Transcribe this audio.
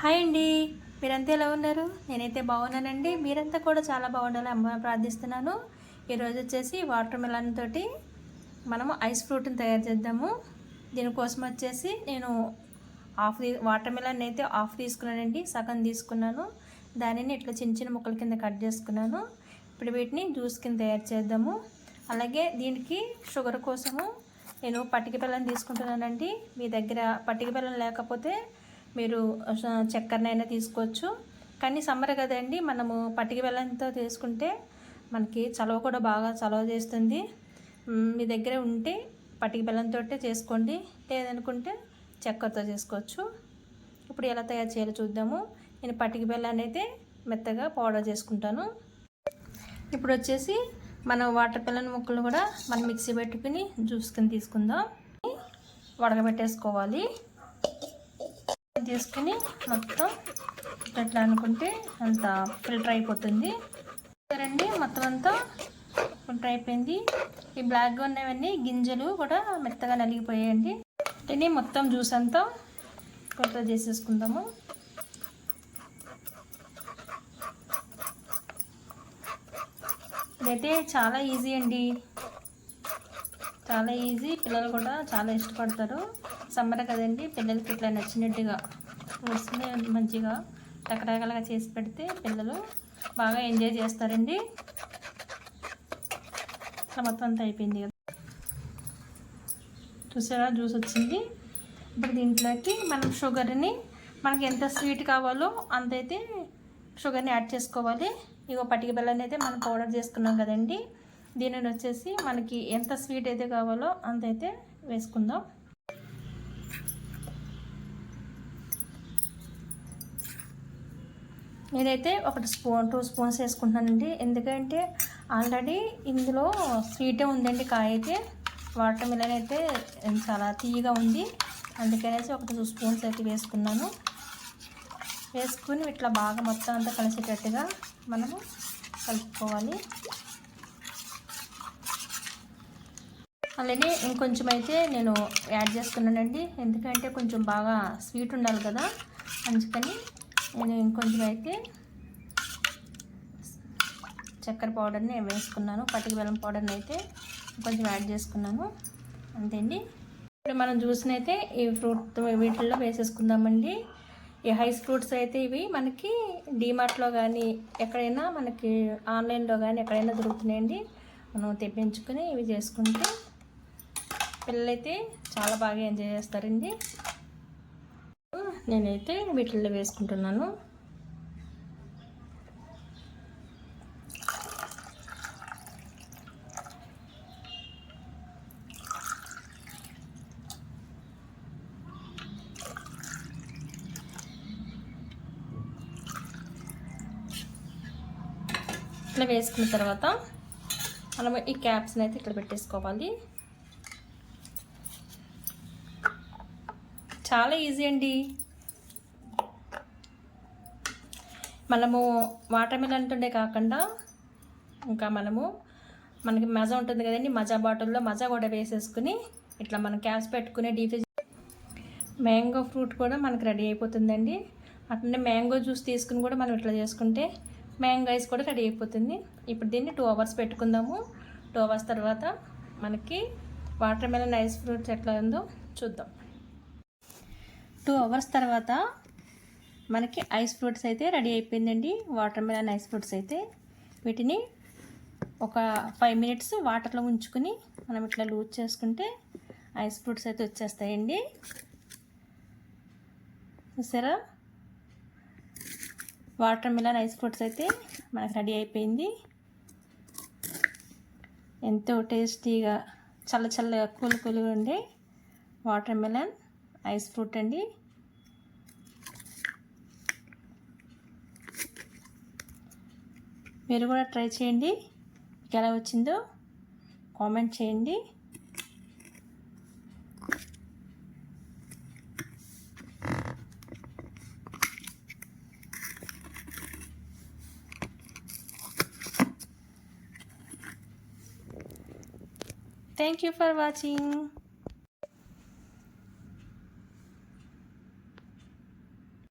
Hi అండి. మీరంతా ఎలా ఉన్నారు? నేనైతే బాగున్నానండి. మీరంతా కూడా చాలా బాగుండాలి అమ్మ ప్రార్థిస్తున్నాను. ఈరోజు వచ్చేసి వాటర్ మిలన్ తోటి మనము ఐస్ ఫ్రూట్ని తయారు చేద్దాము. దీనికోసం వచ్చేసి నేను హాఫ్ వాటర్ మిలన్ అయితే హాఫ్ తీసుకున్నానండి. సగం తీసుకున్నాను. దానిని ఇట్లా చిన్న చిన్న ముక్కల కింద కట్ చేసుకున్నాను. ఇప్పుడు వీటిని జ్యూస్ కింద తయారు చేద్దాము. అలాగే దీనికి షుగర్ కోసము నేను పట్టిక బెల్లం తీసుకుంటున్నానండి. మీ దగ్గర పట్టిక బెల్లం లేకపోతే మీరు చక్కెరనైనా తీసుకోవచ్చు. కానీ సమ్మర్ కదండి మనము పట్టిక బెల్లంతో తీసుకుంటే మనకి చలవ కూడా బాగా చలవ చేస్తుంది. మీ దగ్గర ఉంటే పట్టిక బెల్లంతో చేసుకోండి. లేదనుకుంటే చక్కెరతో చేసుకోవచ్చు. ఇప్పుడు ఎలా తయారు చేయాలో చూద్దాము. నేను పట్టిక బెల్లాన్ని అయితే మెత్తగా పౌడర్ చేసుకుంటాను. ఇప్పుడు వచ్చేసి మనం వాటర్ పిల్లల ముక్కలు కూడా మనం మిక్సీ పెట్టుకుని జ్యూస్ కింద తీసుకుందాం. వడగబెట్టేసుకోవాలి తీసుకుని మొత్తం ఎట్లా అనుకుంటే అంత ఫిల్టర్ అయిపోతుంది. సరేండి మొత్తం అంతా ఫిల్టర్ అయిపోయింది. ఈ బ్లాక్గా ఉన్నవన్నీ గింజలు కూడా మెత్తగా నలిగిపోయాయండి. తిని మొత్తం జ్యూస్ అంతా ఫిల్టర్ చేసేసుకుందాము. ఇదైతే చాలా ఈజీ అండి. చాలా ఈజీ పిల్లలు కూడా చాలా ఇష్టపడతారు. సమ్మర్ కదండి పిల్లలకి ఇట్లా నచ్చినట్టుగా ఫ్రూట్స్ని మంచిగా. రకరకాలుగా చేసి పెడితే పిల్లలు బాగా ఎంజాయ్ చేస్తారండి. ఇట్లా మొత్తం అంతా అయిపోయింది కదా. చూసారా? జ్యూస్ వచ్చింది. ఇప్పుడు దీంట్లోకి మనం షుగర్ని మనకి ఎంత స్వీట్ కావాలో అంతైతే షుగర్ని యాడ్ చేసుకోవాలి. ఇగో పటిక బెల్లని అయితే మనం పౌడర్ చేసుకున్నాం కదండి. దీనిని వచ్చేసి మనకి ఎంత స్వీట్ అయితే కావాలో అంతైతే వేసుకుందాం. నేనైతే ఒకటి స్పూన్ టూ స్పూన్స్ వేసుకుంటున్నానండి. ఎందుకంటే ఆల్రెడీ ఇందులో స్వీటే ఉందండి కాయ అయితే. వాటర్ మిలన్ అయితే చాలా తీయగా ఉంది. అందుకనేసి ఒక టూ స్పూన్స్ అయితే వేసుకున్నాను. వేసుకుని ఇట్లా బాగా మొత్తం అంతా కలిసేటట్టుగా మనము కలుపుకోవాలి. అలానే ఇంకొంచెం అయితే నేను యాడ్ చేసుకున్నానండి ఎందుకంటే కొంచెం బాగా స్వీట్ ఉండాలి కదా. అందుకని నేను ఇంకొంచెం అయితే చక్కెర పౌడర్ని వేసుకున్నాను. పటిక బెల్లం పౌడర్ని అయితే కొంచెం యాడ్ చేసుకున్నాను. అంతేండి. ఇప్పుడు మనం చూసినైతే ఈ ఫ్రూట్ వీటిల్లో వేసేసుకుందామండి. ఈ హైస్ ఫ్రూట్స్ అయితే ఇవి మనకి డీమార్ట్లో కానీ ఎక్కడైనా మనకి ఆన్లైన్లో కానీ ఎక్కడైనా దొరుకుతున్నాయండి. మనం తెప్పించుకొని ఇవి చేసుకుంటే పిల్లలైతే చాలా బాగా ఎంజాయ్ చేస్తారండి. నేనైతే వీటిల్లో వేసుకుంటున్నాను. ఇట్లా వేసుకున్న తర్వాత మనం ఈ క్యాప్స్ని అయితే ఇక్కడ పెట్టేసుకోవాలి. చాలా ఈజీ అండి. మనము వాటర్ మిలన్ ఉండే కాకుండా ఇంకా మనము మనకి మజా ఉంటుంది కదండి మజా బాటిల్లో మజా కూడా వేసేసుకుని ఇట్లా మనం క్యాస్ పెట్టుకునే డీఫ్రిజ్ మ్యాంగో ఫ్రూట్ కూడా మనకి రెడీ అయిపోతుందండి. అట్లనే మ్యాంగో జ్యూస్ తీసుకుని కూడా మనం ఇట్లా చేసుకుంటే మ్యాంగో ఐస్ కూడా రెడీ అయిపోతుంది. ఇప్పుడు దీన్ని టూ అవర్స్ పెట్టుకుందాము. టూ అవర్స్ తర్వాత మనకి వాటర్ మెలన్ ఐస్ ఫ్రూట్స్ ఎట్లా ఉందో చూద్దాం. టూ అవర్స్ తర్వాత మనకి ఐస్ ఫ్రూట్స్ అయితే రెడీ అయిపోయిందండి. వాటర్ మిలన్ ఐస్ ఫ్రూట్స్ అయితే వీటిని ఒక ఫైవ్ మినిట్స్ వాటర్లో ఉంచుకుని మనం ఇట్లా లూజ్ చేసుకుంటే ఐస్ ఫ్రూట్స్ అయితే వచ్చేస్తాయండి. చూసారా? వాటర్ మిలన్ ఐస్ ఫ్రూట్స్ అయితే మనకు రెడీ అయిపోయింది. ఎంతో టేస్టీగా చల్ల చల్లగా కూల్ కూల్గా ఉండే వాటర్ మిలన్. ఐస్ ఫ్రూట్ అండి. మీరు కూడా ట్రై చేయండి. మీకు ఎలా వచ్చిందో కామెంట్ చేయండి. Thank you for watching